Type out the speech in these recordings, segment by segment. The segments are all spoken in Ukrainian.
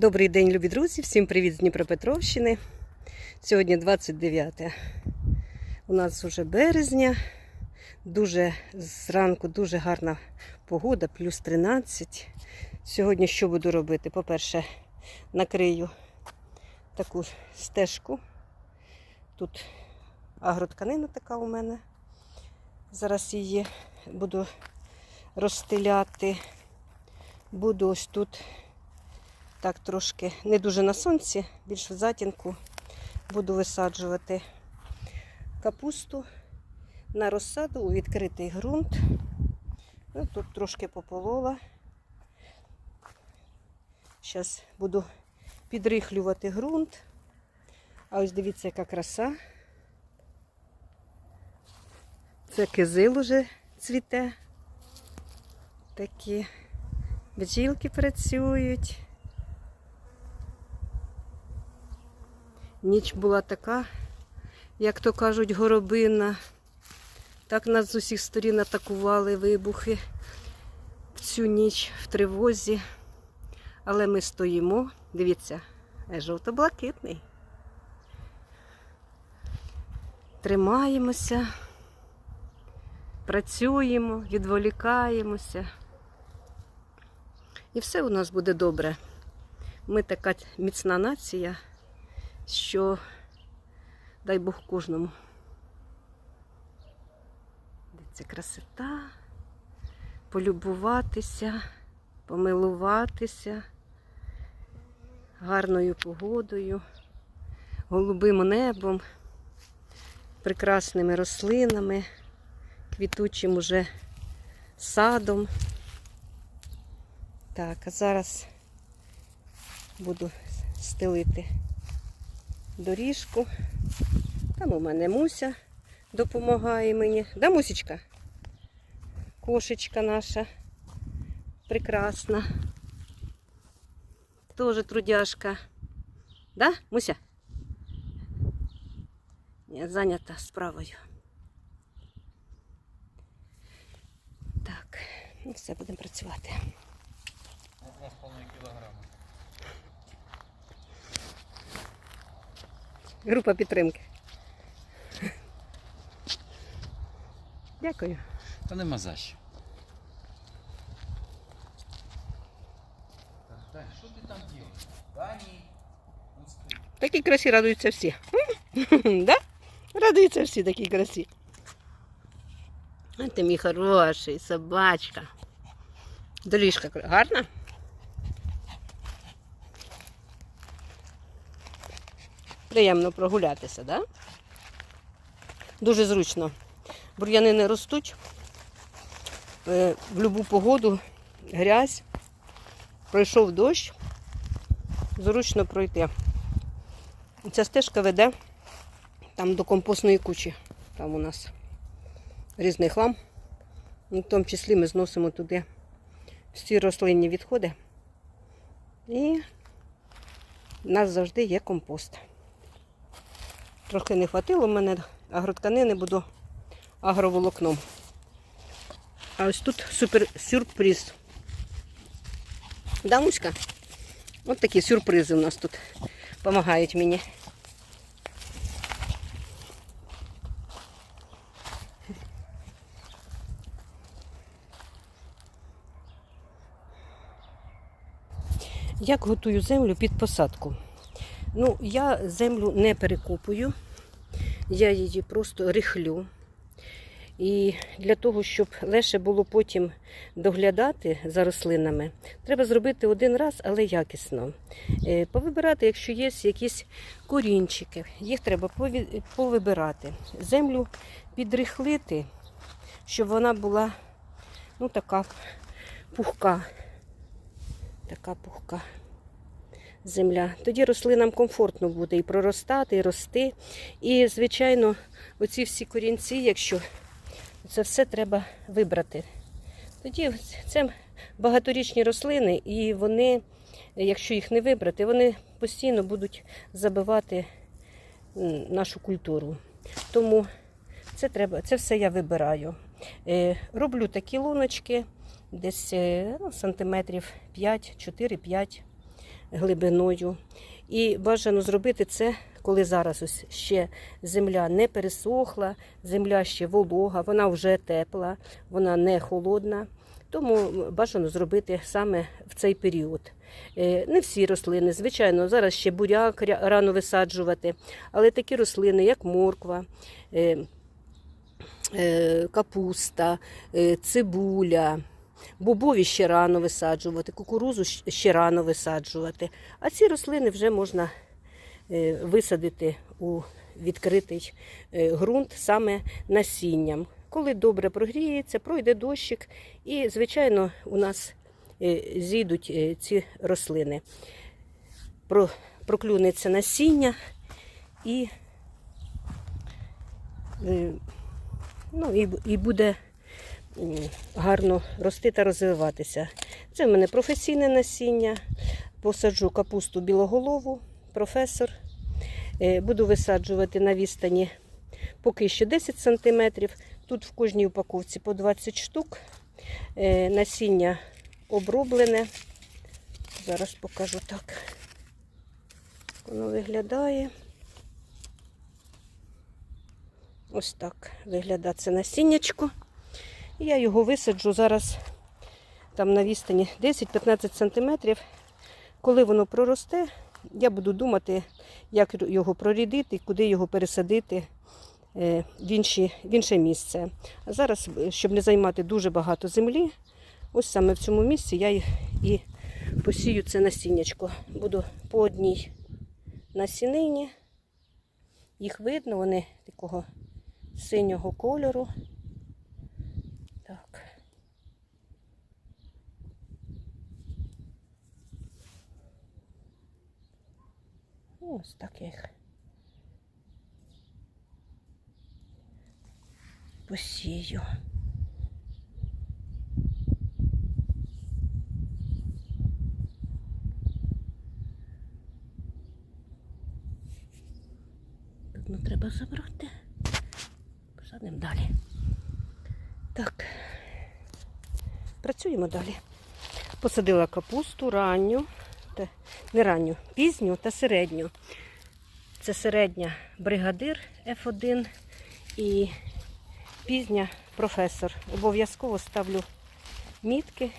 Добрий день, любі друзі! Всім привіт з Дніпропетровщини. Сьогодні 29 у нас вже березня. Дуже зранку дуже гарна погода, плюс 13. Сьогодні що буду робити? По-перше, накрию таку стежку. Тут агротканина така у мене. Зараз її буду розстеляти. Буду ось тут так трошки не дуже на сонці, більш в затінку буду висаджувати капусту на розсаду у відкритий ґрунт. Ну, тут трошки пополола. Зараз буду підрихлювати ґрунт. А ось дивіться, яка краса. Це кизил уже цвіте. Такі бджілки працюють. Ніч була така, як то кажуть, горобина. Так нас з усіх сторін атакували вибухи в цю ніч в тривозі. Але ми стоїмо. Дивіться, е, жовто-блакитний. Тримаємося, працюємо, відволікаємося. І все у нас буде добре. Ми така міцна нація що дай Бог кожному. Це красота, полюбуватися, помилуватися гарною погодою, голубим небом, прекрасними рослинами, квітучим уже садом. Так, а зараз буду стелити доріжку. Там у мене Муся допомагає мені. Да, Мусічка? Кошечка наша прекрасна. Тоже трудяшка. Да, Муся? Я зайнята справою. Так, ну все, будемо працювати. На 2,5 кілограми. Група підтримки. Дякую. Та нема за що. Що ти там робиш? Дані, пусти. Такій красі радуються всі. да? Радуються всі такій красі. А ти мій хороший, собачка. Доріжка гарна? Приємно прогулятися, да? Дуже зручно. Бур'яни ростуть. Е, В будь-яку погоду грязь. Пройшов дощ. Зручно пройти. Ця стежка веде там до компостної кучі. Там у нас різний хлам. В тому числі ми зносимо туди всі рослинні відходи. І в нас завжди є компост. Трохи не хватило в мене агротканини, буду агроволокном. А ось тут супер сюрприз. Да, Муська? Ось такі сюрпризи у нас тут допомагають мені. Як готую землю під посадку? Ну, я землю не перекопую, я її просто рихлю. І для того, щоб легше було потім доглядати за рослинами, треба зробити один раз, але якісно. Е, Повибирати, якщо є якісь корінчики, їх треба повибирати. Землю підрихлити, щоб вона була ну, така пухка. Така пухка земля. Тоді рослинам комфортно буде і проростати, і рости. І, звичайно, оці всі корінці, якщо це все треба вибрати. Тоді це багаторічні рослини, і вони, якщо їх не вибрати, вони постійно будуть забивати нашу культуру. Тому це треба, це все я вибираю. Е, Роблю такі луночки, десь е, ну, сантиметрів 5, 4-5 глибиною. І бажано зробити це, коли зараз ось ще земля не пересохла, земля ще волога, вона вже тепла, вона не холодна. Тому бажано зробити саме в цей період. Е, Не всі рослини, звичайно, зараз ще буряк рано висаджувати, але такі рослини, як морква, е, е, капуста, цибуля, бобові ще рано висаджувати, кукурузу ще рано висаджувати. А ці рослини вже можна е, висадити у відкритий е, ґрунт саме насінням. Коли добре прогріється, пройде дощик, і, звичайно, у нас е, зійдуть ці рослини. Проклюнеться насіння і, ну, і, і буде гарно рости та розвиватися. Це в мене професійне насіння. Посаджу капусту білоголову, професор. Е, Буду висаджувати на відстані поки що 10 см. Тут в кожній упаковці по 20 штук. Е, Насіння оброблене. Зараз покажу так. Воно виглядає. Ось так виглядає це насіннячко. І я його висаджу зараз там на відстані 10-15 см. Коли воно проросте, я буду думати, як його прорідити, куди його пересадити е, в, інші, в інше місце. А зараз, е, щоб не займати дуже багато землі, ось саме в цьому місці я і- посію це насіннячко. Буду по одній насінині. Їх видно, вони такого синього кольору. Так. Ось так я їх посію. Не треба забрати. Посадимо далі. Так, працюємо далі. Посадила капусту ранню, не ранню, пізню та середню. Це середня бригадир F1 і пізня професор. Обов'язково ставлю мітки,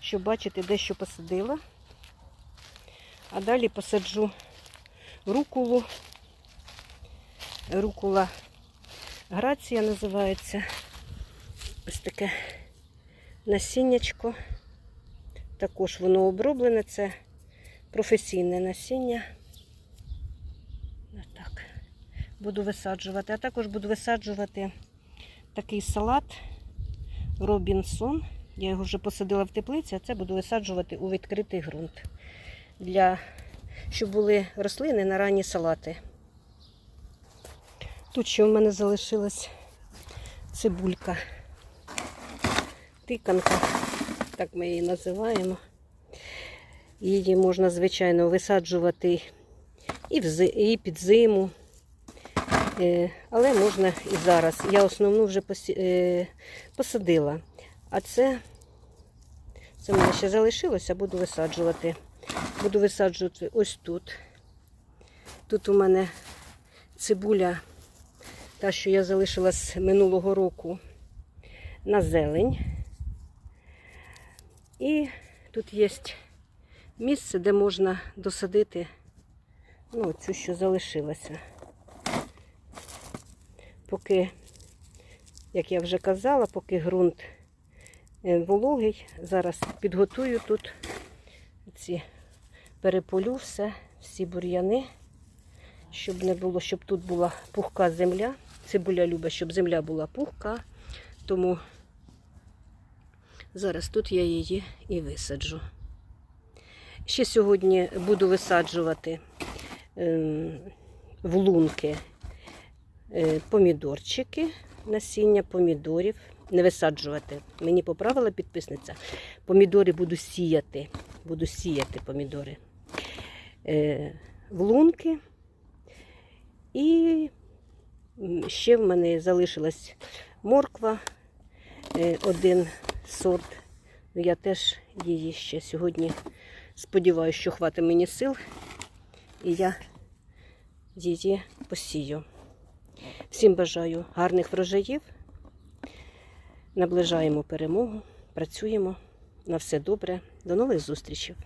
щоб бачити, де що посадила. А далі посаджу рукулу. Рукула грація називається. Ось таке насіннячко. Також воно оброблене, це професійне насіння. Так. Буду висаджувати. А також буду висаджувати такий салат Робінсон. Я його вже посадила в теплиці, а це буду висаджувати у відкритий ґрунт. Для... Щоб були рослини на ранні салати. Тут ще в мене залишилась цибулька. Тиканка, так ми її називаємо. Її можна, звичайно, висаджувати і, взи... і під зиму. Е, Але можна і зараз. Я основну вже е, посадила. А це, це в мене ще залишилося, буду висаджувати. Буду висаджувати ось тут. Тут у мене цибуля, та, що я залишила з минулого року на зелень. І тут є місце, де можна досадити ну, цю, що залишилася. Поки, як я вже казала, поки ґрунт е, вологий, зараз підготую тут ці переполю все, всі бур'яни, щоб не було, щоб тут була пухка земля. Цибуля любить, щоб земля була пухка, тому зараз тут я її і висаджу. Ще сьогодні буду висаджувати ем, в лунки е, помідорчики, насіння помідорів. Не висаджувати. Мені поправила підписниця. Помідори буду сіяти. Буду сіяти помідори. Е, в лунки. І ще в мене залишилась морква, е, один сорт. Ну, Я теж її ще сьогодні Сподіваюся, що хватить мені сил, і я її посію. Всім бажаю гарних врожаїв. Наближаємо перемогу, працюємо. На все добре. До нових зустрічей.